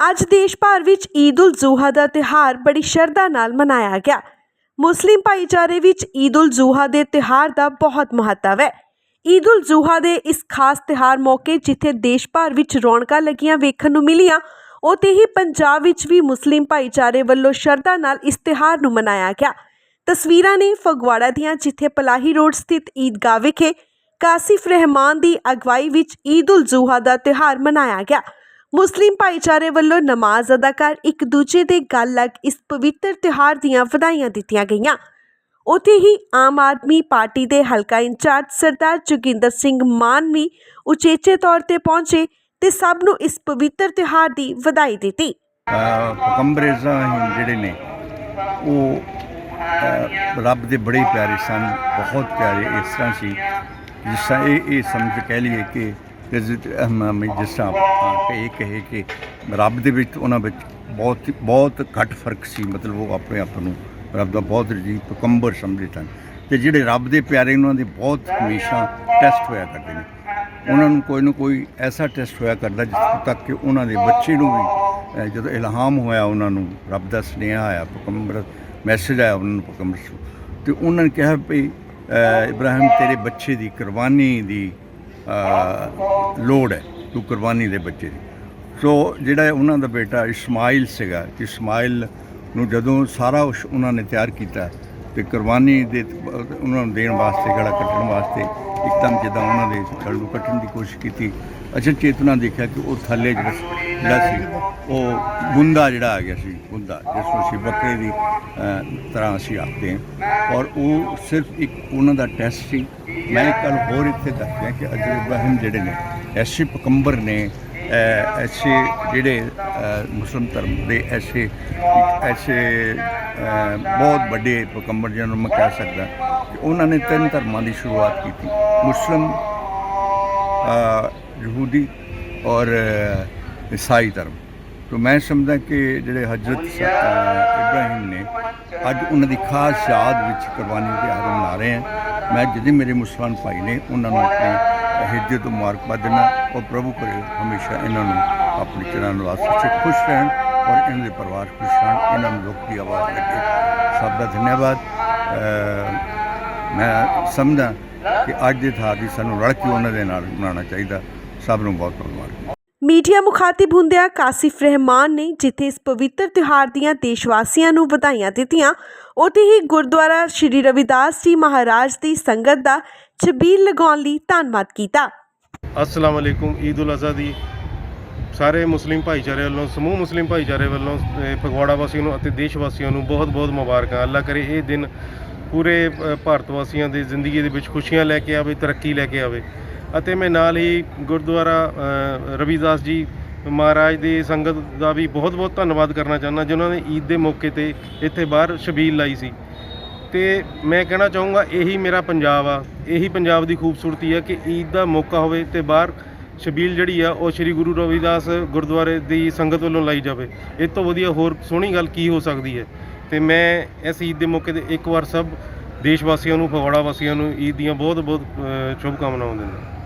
ਅੱਜ ਦੇਸ਼ ਭਰ ਵਿੱਚ ਈਦ ਉਲ ਜ਼ੁਹਾ ਦਾ ਤਿਹਾਰ ਬੜੀ ਸ਼ਰਧਾ ਨਾਲ ਮਨਾਇਆ ਗਿਆ। ਮੁਸਲਿਮ ਭਾਈਚਾਰੇ ਵਿੱਚ ਈਦ ਉਲ ਜ਼ੁਹਾ ਦੇ ਤਿਹਾਰ ਦਾ ਬਹੁਤ ਮਹੱਤਵ ਹੈ। ਈਦ ਉਲ ਜ਼ੁਹਾ ਦੇ ਇਸ ਖਾਸ ਤਿਹਾਰ ਮੌਕੇ ਜਿੱਥੇ ਦੇਸ਼ ਭਰ ਵਿੱਚ ਰੌਣਕਾਂ ਲੱਗੀਆਂ ਵੇਖਣ ਨੂੰ ਮਿਲੀਆਂ, ਉੱਥੇ ਹੀ ਪੰਜਾਬ ਵਿੱਚ ਵੀ ਮੁਸਲਿਮ ਭਾਈਚਾਰੇ ਵੱਲੋਂ ਸ਼ਰਧਾ ਨਾਲ ਇਸ ਤਿਹਾਰ ਨੂੰ ਮਨਾਇਆ ਗਿਆ। ਤਸਵੀਰਾਂ ਨੇ ਫਗਵਾੜਾ ਦੀਆਂ ਜਿੱਥੇ ਪਲਾਹੀ ਰੋਡ ਸਥਿਤ ਈਦਗਾਹ ਵਿਖੇ ਕਾਸਿਫ ਰਹਿਮਾਨ ਦੀ ਅਗਵਾਈ ਵਿੱਚ ਈਦ ਉਲ ਜ਼ੁਹਾ ਦਾ ਤਿਹਾਰ ਮਨਾਇਆ ਗਿਆ। ਮੁਸਲਿਮ ਭਾਈਚਾਰੇ ਵੱਲੋਂ ਨਮਾਜ਼ ਅਦਾ ਕਰ ਇੱਕ ਦੂਜੇ ਦੇ ਗਲ ਲੱਗ ਇਸ ਪਵਿੱਤਰ ਤਿਹਾਰ ਦੀਆਂ ਵਧਾਈਆਂ ਦਿੱਤੀਆਂ ਗਈਆਂ। ਉੱਥੇ ਹੀ ਆਮ ਆਦਮੀ ਪਾਰਟੀ ਦੇ ਹਲਕਾ ਇੰਚਾਰਜ ਸਰਦਾਰ ਜੋਗਿੰਦਰ ਸਿੰਘ ਮਾਨ ਵੀ ਉਚੇਚੇ ਤੌਰ ਤੇ ਪਹੁੰਚੇ ਤੇ ਸਭ ਨੂੰ ਇਸ ਪਵਿੱਤਰ ਤਿਹਾਰ ਦੀ ਵਧਾਈ ਦਿੱਤੀ। ਕੰਬਰੇਜ਼ਾਂ ਜਿਹੜੇ ਨੇ, ਉਹ ਰੱਬ ਦੇ ਬੜੇ ਪਿਆਰੇ ਸਨ, ਬਹੁਤ ਪਿਆਰੇ ਇਸ ਤਰ੍ਹਾਂ ਸੀ, ਜਿਸ ਤਰ੍ਹਾਂ ਇਹ ਇਹ ਸਮਝ ਕਹਿ ਲਈਏ ਕਿ ਜਿਸ ਤਰ੍ਹਾਂ ਆਪਾਂ ਇਹ ਕਹੇ ਕਿ ਰੱਬ ਦੇ ਵਿੱਚ, ਉਹਨਾਂ ਵਿੱਚ ਬਹੁਤ ਬਹੁਤ ਘੱਟ ਫ਼ਰਕ ਸੀ। ਮਤਲਬ ਉਹ ਆਪਣੇ ਆਪ ਨੂੰ ਰੱਬ ਦਾ ਬਹੁਤ ਜੀ ਪਕੰਬਰ ਸਮਝਦੇ ਸਨ। ਤੇ ਜਿਹੜੇ ਰੱਬ ਦੇ ਪਿਆਰੇ ਉਹਨਾਂ ਦੇ ਬਹੁਤ ਹਮੇਸ਼ਾ ਟੈਸਟ ਹੋਇਆ ਕਰਦੇ ਨੇ। ਉਹਨਾਂ ਨੂੰ ਕੋਈ ਨਾ ਕੋਈ ਐਸਾ ਟੈਸਟ ਹੋਇਆ ਕਰਦਾ ਜਿਸ ਤੱਕ ਕਿ ਉਹਨਾਂ ਦੇ ਬੱਚੇ ਨੂੰ ਵੀ ਜਦੋਂ ਇਲਹਾਮ ਹੋਇਆ, ਉਹਨਾਂ ਨੂੰ ਰੱਬ ਦਾ ਸੁਨੇਹਾ ਆਇਆ ਪਕੰਬਰ ਮੈਸੇਜ ਆਇਆ, ਉਹਨਾਂ ਨੂੰ ਪਕੰਬਰ ਤੋਂ ਤੇ ਉਹਨਾਂ ਨੇ ਕਿਹਾ ਵੀ ਇਬਰਾਹਿਮ, ਤੇਰੇ ਬੱਚੇ ਦੀ ਕੁਰਬਾਨੀ ਦੀ ਲੋੜ ਹੈ ਤੂੰ ਕੁਰਬਾਨੀ ਦੇ ਬੱਚੇ ਦੀ। ਸੋ ਜਿਹੜਾ ਉਹਨਾਂ ਦਾ ਬੇਟਾ ਇਸਮਾਈਲ ਸੀਗਾ ਇਸਮਾਈਲ ਨੂੰ ਜਦੋਂ ਸਾਰਾ ਉਸ ਉਹਨਾਂ ਨੇ ਤਿਆਰ ਕੀਤਾ ਤੇ ਕੁਰਬਾਨੀ ਦੇ ਉਹਨਾਂ ਨੂੰ ਦੇਣ ਵਾਸਤੇ, ਗਲਾ ਕੱਟਣ ਵਾਸਤੇ, ਇੱਕਦਮ ਜਿੱਦਾਂ ਉਹਨਾਂ ਦੇ ਗਲ ਨੂੰ ਕੱਟਣ ਦੀ ਕੋਸ਼ਿਸ਼ ਕੀਤੀ ਅਚਲ ਚੇਤਨਾ ਦੇਖਿਆ ਕਿ ਉਹ ਥੱਲੇ ਜਿਹੜਾ ਜਿਹੜਾ ਸੀ ਉਹ ਗੁੰਦਾ ਜਿਹੜਾ ਆ ਗਿਆ ਸੀ ਗੁੰਦਾ ਜਿਸ ਨੂੰ ਅਸੀਂ ਬੱਕਰੇ ਦੀ ਤਰ੍ਹਾਂ ਅਸੀਂ ਆਖਦੇ ਹਾਂ। ਔਰ ਉਹ ਸਿਰਫ ਇੱਕ ਉਹਨਾਂ ਦਾ ਟੈਸਟ ਸੀ। ਮੈਂ ਕੱਲ ਹੋਰ ਇੱਥੇ ਦੱਸਿਆ ਕਿ ਅਜੇ ਇਬਰਾਹਿਮ ਜਿਹੜੇ ਨੇ ਐਸੇ ਪਕੰਬਰ ਨੇ ਐਸੇ ਜਿਹੜੇ ਅਹ, ਮੁਸਲਮ ਧਰਮ ਦੇ ਐਸੇ ਐਸੇ ਬਹੁਤ ਵੱਡੇ ਪਕੰਬਰ ਜਿਹਨਾਂ ਨੂੰ ਮੈਂ ਕਹਿ ਸਕਦਾ ਕਿ ਉਹਨਾਂ ਨੇ ਤਿੰਨ ਧਰਮਾਂ ਦੀ ਸ਼ੁਰੂਆਤ ਕੀਤੀ। ਮੁਸਲਮ ਯਹੂਦੀ ਔਰ ਈਸਾਈ ਧਰਮ। ਤੋਂ ਮੈਂ ਸਮਝਦਾ ਕਿ ਜਿਹੜੇ ਹਜ਼ਰਤ ਸ- ਇਬਰਾਹਿਮ ਨੇ ਅੱਜ ਉਹਨਾਂ ਦੀ ਖਾਸ ਯਾਦ ਵਿੱਚ ਕੁਰਬਾਨੀ ਦੇ ਤਿਉਹਾਰ ਮਨਾ ਰਹੇ ਹਾਂ ਮੈਂ ਜਿਹੜੇ ਮੇਰੇ ਮੁਸਲਮਾਨ ਭਾਈ ਨੇ, ਉਹਨਾਂ ਨੂੰ ਆਪਣੀ ਹਿੱਜਤ ਮੁਬਾਰਕਬਾਦ ਦਿੰਦਾ ਔਰ ਪ੍ਰਭੂ ਕਰੇ ਹਮੇਸ਼ਾ ਇਹਨਾਂ ਨੂੰ ਆਪਣੇ ਚਰਨ ਨਿਵਾਸ ਵਿੱਚ ਖੁਸ਼ ਰਹਿਣ ਔਰ ਇਹਨਾਂ ਦੇ ਪਰਿਵਾਰ ਖੁਸ਼ ਰਹਿਣ। ਇਹਨਾਂ ਨੂੰ ਦੁੱਖ ਦੀ ਆਵਾਜ਼ ਲੱਗੇ। ਸਭ ਦਾ ਧੰਨਵਾਦ। ਮੈਂ ਸਮਝਦਾ ਕਿ ਅੱਜ ਦੇ ਥਾਂ ਦੀ ਸਾਨੂੰ ਰਲ ਕੇ ਉਹਨਾਂ ਦੇ ਨਾਲ ਮਨਾਉਣਾ ਚਾਹੀਦਾ। ਸਭ ਨੂੰ ਬਹੁਤ ਬਹੁਤ ਮੁਬਾਰਕ। ਮੀਡੀਆ ਮੁਖਾਤਿਬ ਹੁੰਦਿਆਂ ਕਾਸਿਫ ਰਹਿਮਾਨ ਨੇ ਜਿੱਥੇ ਇਸ ਪਵਿੱਤਰ ਤਿਉਹਾਰ ਦੀਆਂ ਦੇਸ਼ ਵਾਸੀਆਂ ਨੂੰ ਵਧਾਈਆਂ ਦਿੱਤੀਆਂ ਉੱਥੇ ਹੀ ਗੁਰਦੁਆਰਾ ਸ਼੍ਰੀ ਰਵਿਦਾਸ ਜੀ ਮਹਾਰਾਜ ਦੀ ਸੰਗਤ ਦਾ ਛਬੀਲ ਲਗਾਉਣ ਲਈ ਧੰਨਵਾਦ ਕੀਤਾ। ਅਸਲਾਮ ਅਲੈਕੁਮ ਈਦ ਉਲ ਅਜ਼ਹਾ ਦੀ ਸਾਰੇ ਮੁਸਲਿਮ ਭਾਈਚਾਰੇ ਵੱਲੋਂ ਸਮੂਹ ਮੁਸਲਿਮ ਭਾਈਚਾਰੇ ਵੱਲੋਂ ਫਗਵਾੜਾ ਵਾਸੀਆਂ ਨੂੰ ਅਤੇ ਦੇਸ਼ ਵਾਸੀਆਂ ਨੂੰ ਬਹੁਤ-ਬਹੁਤ ਮੁਬਾਰਕਾਂ। ਅੱਲਾ ਕਰੇ ਇਹ ਦਿਨ ਪੂਰੇ ਭਾਰਤ ਵਾਸੀਆਂ ਦੀ ਜ਼ਿੰਦਗੀ ਦੇ ਵਿੱਚ ਖੁਸ਼ੀਆਂ ਲੈ ਕੇ ਆਵੇ ਤਰੱਕੀ ਲੈ ਕੇ ਆਵੇ। ਅਤੇ ਮੈਂ ਨਾਲ ਹੀ ਗੁਰਦੁਆਰਾ ਅਹ, ਰਵਿਦਾਸ ਜੀ ਮਹਾਰਾਜ ਦੀ ਸੰਗਤ ਦਾ ਵੀ ਬਹੁਤ-ਬਹੁਤ ਧੰਨਵਾਦ ਕਰਨਾ ਚਾਹੁੰਦਾ ਜਿਨ੍ਹਾਂ ਨੇ ਈਦ ਦੇ ਮੌਕੇ ਤੇ ਇੱਥੇ ਬਾਹਰ ਸ਼ਬੀਲ ਲਾਈ ਸੀ। ਤੇ ਮੈਂ ਕਹਿਣਾ ਚਾਹੂੰਗਾ ਇਹੀ ਮੇਰਾ ਪੰਜਾਬ ਆ। ਇਹੀ ਪੰਜਾਬ ਦੀ ਖੂਬਸੂਰਤੀ ਆ ਕਿ ਈਦ ਦਾ ਮੌਕਾ ਹੋਵੇ ਤੇ ਬਾਹਰ ਸ਼ਬੀਲ ਜਿਹੜੀ ਆ ਉਹ ਸ੍ਰੀ ਗੁਰੂ ਰਵਿਦਾਸ ਗੁਰਦੁਆਰੇ ਦੀ ਸੰਗਤ ਵੱਲੋਂ ਲਾਈ ਜਾਵੇ। ਇਹ ਤੋਂ ਵਧੀਆ ਹੋਰ ਸੋਹਣੀ ਗੱਲ ਕੀ ਹੋ ਸਕਦੀ ਹੈ? ਤੇ ਮੈਂ ਇਸ ਈਦ ਦੇ ਮੌਕੇ ਤੇ ਇੱਕ ਵਾਰ ਸਭ ਦੇਸ਼ ਵਾਸੀਆਂ ਨੂੰ ਫਗਵਾੜਾ ਵਾਸੀਆਂ ਨੂੰ ਈਦ ਦੀਆਂ ਬਹੁਤ ਬਹੁਤ ਅ, ਸ਼ੁਭ ਕਾਮਨਾਵਾਂ ਦਿੰਦਾ।